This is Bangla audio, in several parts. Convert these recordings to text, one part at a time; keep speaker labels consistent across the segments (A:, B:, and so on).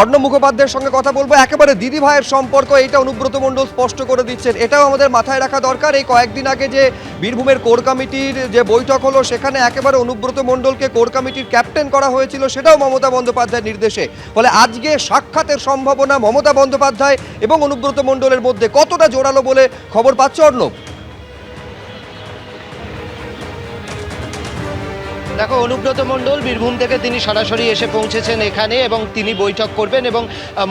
A: অর্ণব মুখোপাধ্যায়ের সঙ্গে কথা বলব। একেবারে দিদি ভাইয়ের সম্পর্ক এটা অনুব্রত মণ্ডল স্পষ্ট করে দিচ্ছেন। এটাও আমাদের মাথায় রাখা দরকার। এই কয়েকদিন আগে যে বীরভূমের কোর কমিটির যে বৈঠক হলো, সেখানে একেবারে অনুব্রত মণ্ডলকে কোর কমিটির ক্যাপ্টেন করা হয়েছিল, সেটাও মমতা বন্দ্যোপাধ্যায়ের নির্দেশে। ফলে আজকে সাক্ষাতের সম্ভাবনা মমতা বন্দ্যোপাধ্যায় এবং অনুব্রত মণ্ডলের মধ্যে কতটা জোরালো বলে খবর পাচ্ছে অর্ণব?
B: দেখো, অনুব্রত মণ্ডল, বীরভূম থেকে তিনি সরাসরি এসে পৌঁছেছেন এখানে এবং তিনি বৈঠক করবেন এবং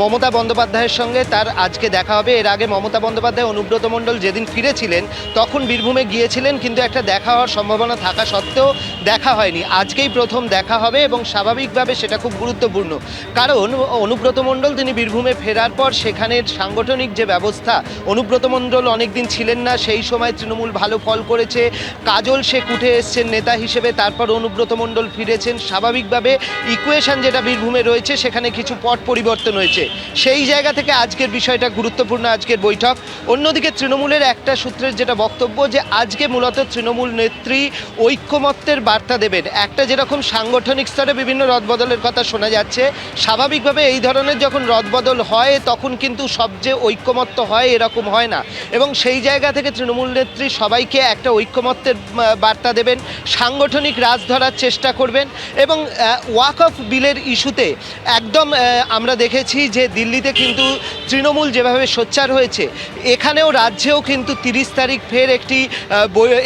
B: মমতা বন্দ্যোপাধ্যায়ের সঙ্গে তার আজকে দেখা হবে। এর আগে মমতা বন্দ্যোপাধ্যায়, অনুব্রত মণ্ডল যেদিন ফিরেছিলেন, তখন বীরভূমে গিয়েছিলেন, কিন্তু একটা দেখা হওয়ার সম্ভাবনা থাকা সত্ত্বেও দেখা হয়নি। আজকেই প্রথম দেখা হবে এবং স্বাভাবিকভাবে সেটা খুব গুরুত্বপূর্ণ। কারণ, অনুব্রত মণ্ডল তিনি বীরভূমে ফেরার পর সেখানের সাংগঠনিক যে ব্যবস্থা, অনুব্রত মণ্ডল অনেকদিন ছিলেন না, সেই সময় তৃণমূল ভালো ফল করেছে। কাজল শেখ উঠে এসছেন নেতা হিসেবে, তারপর অনুব্রত মণ্ডল ফিরেছেন, স্বাভাবিকভাবে ইকুয়েশন যেটা বীরভূমে রয়েছে, সেখানে কিছু পট পরিবর্তন হয়েছে। সেই জায়গা থেকে আজকের বিষয়টা গুরুত্বপূর্ণ আজকের বৈঠক। অন্যদিকে তৃণমূলের একটা সূত্রের যেটা বক্তব্য যে, আজকে মূলত তৃণমূল নেত্রী ঐক্যমত্যের বার্তা দেবেন। একটা যেরকম সাংগঠনিক স্তরে বিভিন্ন রদবদলের কথা শোনা যাচ্ছে, স্বাভাবিকভাবে এই ধরনের যখন রদবদল হয়, তখন কিন্তু সবচেয়ে ঐক্যমত্য হয়, এরকম হয় না। এবং সেই জায়গা থেকে তৃণমূল নেত্রী সবাইকে একটা ঐক্যমত্যের বার্তা দেবেন। সাংগঠনিক রাজ ধরার চেষ্টা করবেন এবং ওয়াক অফ বিলের ইস্যুতে একদম আমরা দেখেছি যে দিল্লিতে কিন্তু তৃণমূল যেভাবে সোচ্চার হয়েছে এখানেও রাজ্যেও কিন্তু তিরিশ তারিখ ফের একটি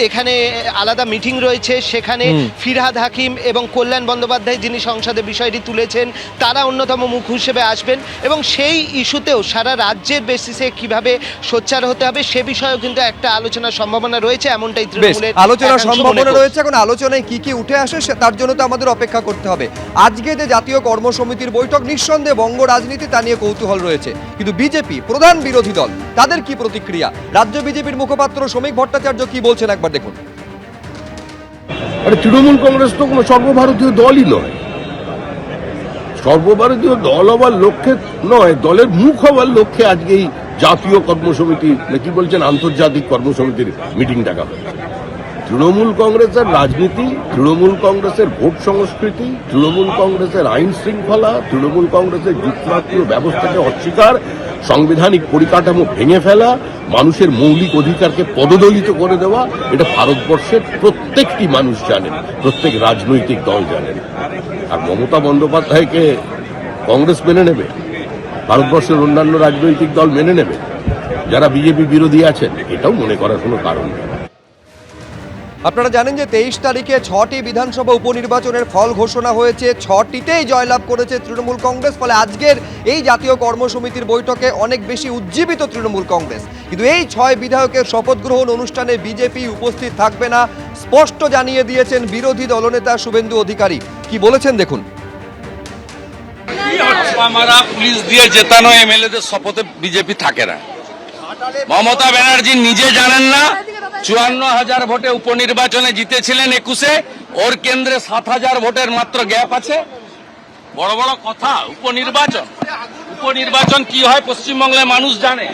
B: এখানে আলাদা মিটিং রয়েছে সেখানে ফিরহাদ হাকিম এবং কল্যাণ বন্দ্যোপাধ্যায় যিনি সংসদে বিষয়টি তুলেছেন তারা অন্যতম মুখ হিসেবে আসবেন এবং সেই ইস্যুতেও সারা রাজ্যের বেসিসে কীভাবে সোচ্চার হতে হবে সে বিষয়েও কিন্তু একটা আলোচনার সম্ভাবনা রয়েছে এমনটাই তৃণমূলের
A: আলোচনার সম্ভাবনা রয়েছে এখন আলোচনায় কি কি উঠে আসে তার জন্য তো আমাদের অপেক্ষা করতে হবে। আজকে যে জাতীয় কর্মসমিতির বৈঠক, নিঃসন্দেহে বঙ্গ রাজনীতি তা নিয়ে কৌতূহল রয়েছে। কিন্তু বিজেপি, প্রধান বিরোধী দল, তাদের কি প্রতিক্রিয়া? রাজ্য বিজেপির মুখপাত্র শ্রমিক ভট্টাচার্য কি বলছেন একবার দেখুন।
C: তৃণমূল কংগ্রেস তো কোনো সর্বভারতীয় দলই নয়। সর্বভারতীয় দল হওয়ার লক্ষ্যে নয়, দলের মুখ হওয়ার লক্ষ্যে আজকে এই জাতীয় কর্মসমিতি কি বলছেন, আন্তর্জাতিক কর্মসমিতির মিটিং ডাকা হয়েছে। তৃণমূল কংগ্রেসের রাজনীতি, তৃণমূল কংগ্রেসের ভোট সংস্কৃতি, তৃণমূল কংগ্রেসের আইন শৃঙ্খলা, তৃণমূল কংগ্রেসের যুক্তরাষ্ট্রীয় ব্যবস্থাকে অস্বীকার, সাংবিধানিক পরিকাঠামো ভেঙে ফেলা, মানুষের মৌলিক অধিকারকে পদদলিত করে দেওয়া, এটা ভারতবর্ষের প্রত্যেকটি মানুষ জানেন, প্রত্যেক রাজনৈতিক দল জানেন। আর মমতা বন্দ্যোপাধ্যায়কে কংগ্রেস মেনে নেবে? ভারতবর্ষের অন্যান্য রাজনৈতিক দল মেনে নেবে? যারা বিজেপি বিরোধী আছেন, এটাও মনে করার কোনো কারণ নেই।
A: আপনারা জানেন যে তেইশ তারিখে ছটি বিধানসভা উপনির্বাচনের ফল ঘোষণা হয়েছে। ছটিতেই জয়লাভ করেছে তৃণমূল কংগ্রেস, ফলে আজকের এই জাতীয় কর্মসমিতির বৈঠকে অনেক বেশি উজ্জীবিত তৃণমূল কংগ্রেস। কিন্তু এই ছয় বিধায়কের শপথ গ্রহণ অনুষ্ঠানে বিজেপি উপস্থিত থাকবে না, স্পষ্ট জানিয়ে দিয়েছেন বিরোধী দলনেতা শুভেন্দু অধিকারী। কি বলেছেন দেখুন।
D: পুলিশ দিয়ে জেতানো এমএলএদের শপথে বিজেপি থাকে না? মমতা ব্যানার্জি নিজে জানেন না চুয়ান্ন হাজার ভোটে উপনির্বাচনে জিতেছিলেন একুশে। ওর কেন্দ্রে সাত হাজার ভোটের মাত্র গ্যাপ আছে। বড় বড় কথা, উপনির্বাচন। উপনির্বাচন কি হয়, পশ্চিমবঙ্গের মানুষ জানে।